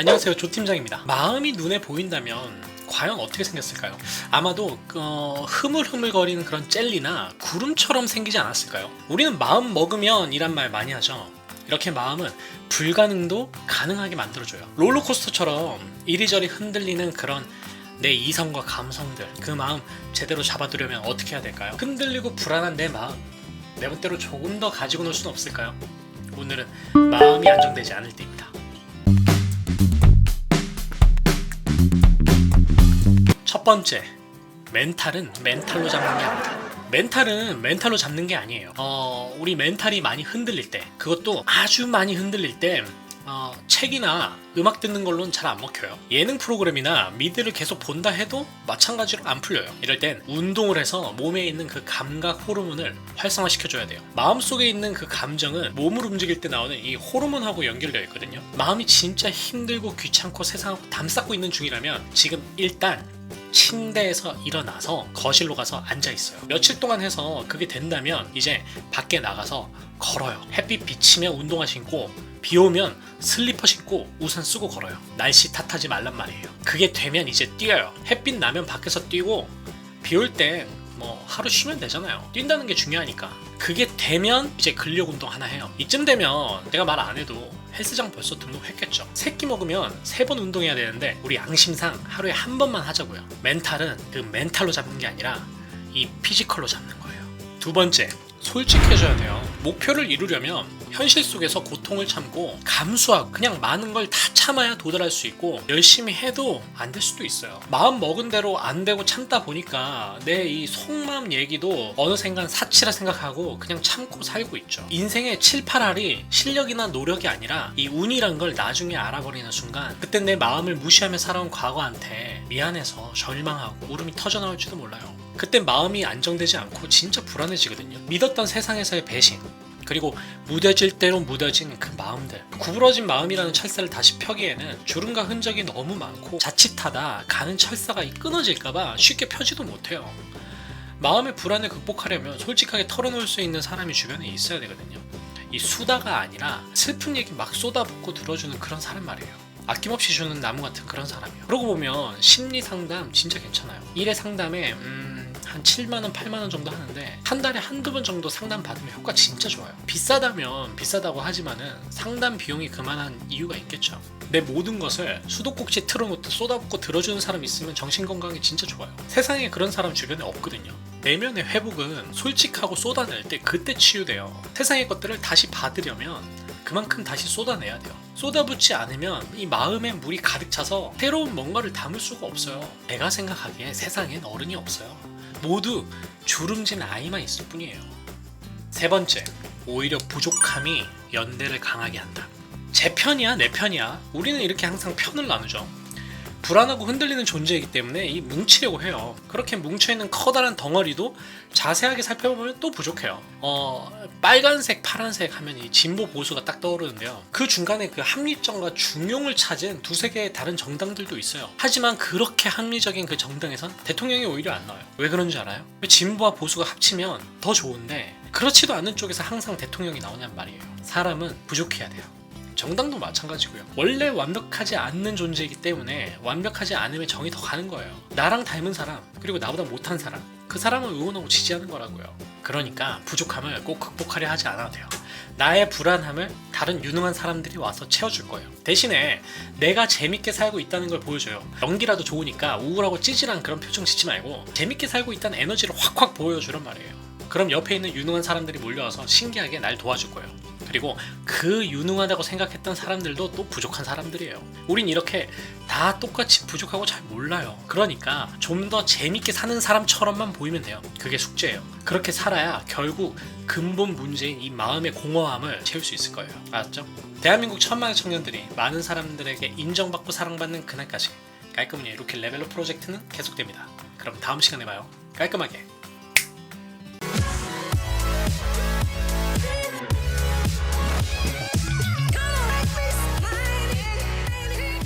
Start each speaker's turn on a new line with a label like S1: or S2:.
S1: 안녕하세요 조 팀장입니다 마음이 눈에 보인다면 과연 어떻게 생겼을까요? 아마도 어, 흐물흐물거리는 그런 젤리나 구름처럼 생기지 않았을까요? 우리는 마음 먹으면 이란 말 많이 하죠 이렇게 마음은 불가능도 가능하게 만들어줘요 롤러코스터처럼 이리저리 흔들리는 그런 내 이성과 감성들 그 마음 제대로 잡아두려면 어떻게 해야 될까요? 흔들리고 불안한 내 마음 내 멋대로 조금 더 가지고 놀 수는 없을까요? 오늘은 마음이 안정되지 않을 때 첫 번째, 멘탈은 멘탈로 잡는 게 아니다. 멘탈은 멘탈로 잡는 게 아니에요. 어, 우리 멘탈이 많이 흔들릴 때, 그것도 아주 많이 흔들릴 때, 어, 책이나 음악 듣는 걸로는 잘 안 먹혀요. 예능 프로그램이나 미드를 계속 본다 해도 마찬가지로 안 풀려요. 이럴 땐 운동을 해서 몸에 있는 그 감각 호르몬을 활성화시켜줘야 돼요. 마음속에 있는 그 감정은 몸을 움직일 때 나오는 이 호르몬하고 연결되어 있거든요. 마음이 진짜 힘들고 귀찮고 세상하고 담쌓고 있는 중이라면 지금 일단 침대에서 일어나서 거실로 가서 앉아 있어요. 며칠 동안 해서 그게 된다면 이제 밖에 나가서 걸어요. 햇빛 비치면 운동화 신고 비 오면 슬리퍼 신고 우산 쓰고 걸어요. 날씨 탓하지 말란 말이에요. 그게 되면 이제 뛰어요. 햇빛 나면 밖에서 뛰고 비 올 때 뭐 하루 쉬면 되잖아요. 뛴다는 게 중요하니까. 그게 되면 이제 근력 운동 하나 해요. 이쯤 되면 내가 말 안 해도 헬스장 벌써 등록했겠죠. 새끼 먹으면 세 번 운동해야 되는데 우리 양심상 하루에 한 번만 하자고요. 멘탈은 그 멘탈로 잡는 게 아니라 이 피지컬로 잡는 거예요. 두 번째, 솔직해져야 돼요. 목표를 이루려면 현실 속에서 고통을 참고 감수하고 그냥 많은 걸 다 참아야 도달할 수 있고 열심히 해도 안 될 수도 있어요. 마음 먹은 대로 안 되고 참다 보니까 내 이 속마음 얘기도 어느샌간 사치라 생각하고 그냥 참고 살고 있죠. 인생의 7, 8알이 실력이나 노력이 아니라 이 운이란 걸 나중에 알아버리는 순간 그때 내 마음을 무시하며 살아온 과거한테 미안해서 절망하고 울음이 터져나올지도 몰라요. 그때 마음이 안정되지 않고 진짜 불안해지거든요. 믿었던 세상에서의 배신, 그리고 무뎌질 대로 무뎌진 그 마음들 구부러진 마음이라는 철사를 다시 펴기에는 주름과 흔적이 너무 많고 자칫하다 가는 철사가 끊어질까봐 쉽게 펴지도 못해요. 마음의 불안을 극복하려면 솔직하게 털어놓을 수 있는 사람이 주변에 있어야 되거든요. 이 수다가 아니라 슬픈 얘기 막 쏟아붓고 들어주는 그런 사람 말이에요. 아낌없이 주는 나무 같은 그런 사람이요. 그러고 보면 심리 상담 진짜 괜찮아요. 일의 상담에 음... 한 7만 원, 8만 원 정도 하는데 한 달에 한두 번 정도 상담 받으면 효과 진짜 좋아요. 비싸다면 비싸다고 하지만은 상담 비용이 그만한 이유가 있겠죠. 내 모든 것을 수도꼭지 틀어놓듯 쏟아붓고 들어주는 사람 있으면 정신 건강에 진짜 좋아요. 세상에 그런 사람 주변에 없거든요. 내면의 회복은 솔직하고 쏟아낼 때 그때 치유돼요. 세상의 것들을 다시 받으려면 그만큼 다시 쏟아내야 돼요. 쏟아붓지 않으면 이 마음에 물이 가득 차서 새로운 뭔가를 담을 수가 없어요. 내가 생각하기에 세상엔 어른이 없어요. 모두 주름진 아이만 있을 뿐이에요. 세 번째, 오히려 부족함이 연대를 강하게 한다. 제 편이야, 내 편이야. 우리는 이렇게 항상 편을 나누죠. 불안하고 흔들리는 존재이기 때문에 이 뭉치려고 해요. 그렇게 뭉쳐있는 커다란 덩어리도 자세하게 살펴보면 또 부족해요. 어, 빨간색, 파란색 하면 이 진보 보수가 딱 떠오르는데요. 그 중간에 그 합리점과 중용을 찾은 두세 개의 다른 정당들도 있어요. 하지만 그렇게 합리적인 그 정당에선 대통령이 오히려 안 나와요. 왜 그런지 알아요? 진보와 보수가 합치면 더 좋은데 그렇지도 않은 쪽에서 항상 대통령이 나오냔 말이에요. 사람은 부족해야 돼요. 정당도 마찬가지고요. 원래 완벽하지 않는 존재이기 때문에 완벽하지 않으면 정이 더 가는 거예요. 나랑 닮은 사람, 그리고 나보다 못한 사람, 그 사람을 응원하고 지지하는 거라고요. 그러니까 부족함을 꼭 극복하려 하지 않아도 돼요. 나의 불안함을 다른 유능한 사람들이 와서 채워줄 거예요. 대신에 내가 재밌게 살고 있다는 걸 보여줘요. 연기라도 좋으니까 우울하고 찌질한 그런 표정 짓지 말고 재밌게 살고 있다는 에너지를 확확 보여주란 말이에요. 그럼 옆에 있는 유능한 사람들이 몰려와서 신기하게 날 도와줄 거예요. 그리고 그 유능하다고 생각했던 사람들도 또 부족한 사람들이에요. 우린 이렇게 다 똑같이 부족하고 잘 몰라요. 그러니까 좀 더 재밌게 사는 사람처럼만 보이면 돼요. 그게 숙제예요. 그렇게 살아야 결국 근본 문제인 이 마음의 공허함을 채울 수 있을 거예요. 알았죠? 대한민국 천만의 청년들이 많은 사람들에게 인정받고 사랑받는 그날까지 깔끔히 이렇게 레벨업 프로젝트는 계속됩니다. 그럼 다음 시간에 봐요. 깔끔하게.